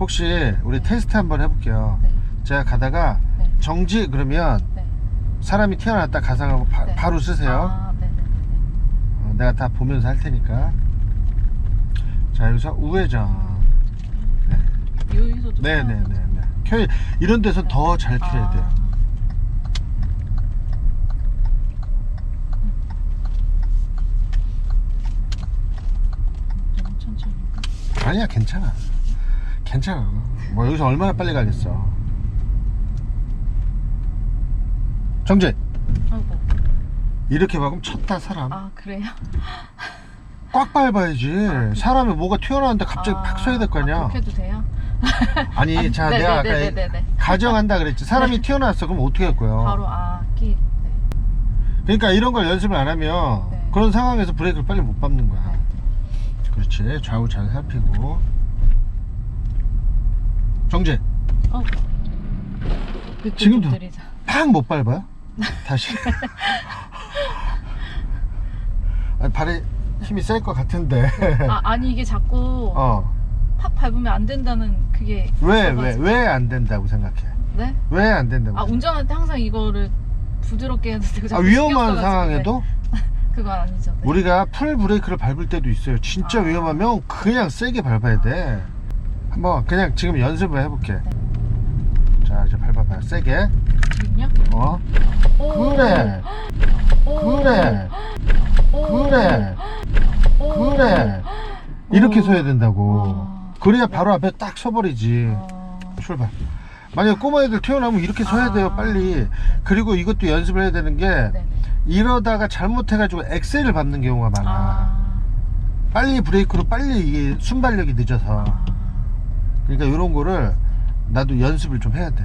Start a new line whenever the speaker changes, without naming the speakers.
혹시 우리 테스트 한번 해볼게요.
네.
제가 가다가
네.
정지 그러면
네.
사람이 튀어나왔다 가상하고 바,
네.
로 쓰세요.
아, 네네네.
어, 내가 다 보면서 할 테니까. 자 여기서 우회전.
여기서도
네네네네. 켜 이런 데서 더잘 켜야
아.
돼요.
너무 천천히.
아니야 괜찮아. 괜찮아. 뭐 여기서 얼마나 빨리 가겠어. 정재
아이고.
이렇게 막으면 쳤다 사람.
아 그래요?
꽉 밟아야지. 사람이 뭐가 튀어나왔는데 갑자기
아,
팍 서야 될 거
아,
아니야.
그렇게 해도 돼요?
아니 자 내가 아까
네네네네네.
가정한다 그랬지. 사람이 튀어나왔어 그럼 어떻게 할 거예요?
바로 아끼. 네.
그러니까 이런 걸 연습을 안 하면
네.
그런 상황에서 브레이크를 빨리 못 밟는 거야.
네.
그렇지. 좌우 잘 살피고. 정재
어. 그
지금도. 팍 못 밟아요? 다시. 아니, 발에 힘이 셀 것 같은데.
아 아니 이게 자꾸
어.
팍 밟으면 안 된다는 그게.
왜, 왜. 왜 안 된다고 생각해?
네?
왜 안 된다고?
아
생각해?
운전할 때 항상 이거를 부드럽게 해야 되고.
아, 위험한 상황에도
네. 그건 아니죠. 네.
우리가 풀 브레이크를 밟을 때도 있어요. 진짜
아.
위험하면 그냥 세게 밟아야 돼. 한번 그냥 지금 연습을 해볼게.
네.
자, 이제 밟아봐요. 세게.
지금요?
어?
오.
그래.
오.
그래.
오.
그래.
오.
그래. 이렇게
오.
서야 된다고.
아.
그래야 바로 앞에 딱 서버리지.
아.
출발. 만약에 꼬마 애들 태어나면 이렇게 서야
아.
돼요, 빨리. 그리고 이것도 연습을 해야 되는 게
네네.
이러다가 잘못해가지고 엑셀을 밟는 경우가 많아.
아.
빨리 브레이크로 빨리 이게 순발력이 늦어서.
아.
그러니까 이런 거를 나도 연습을 좀 해야 돼.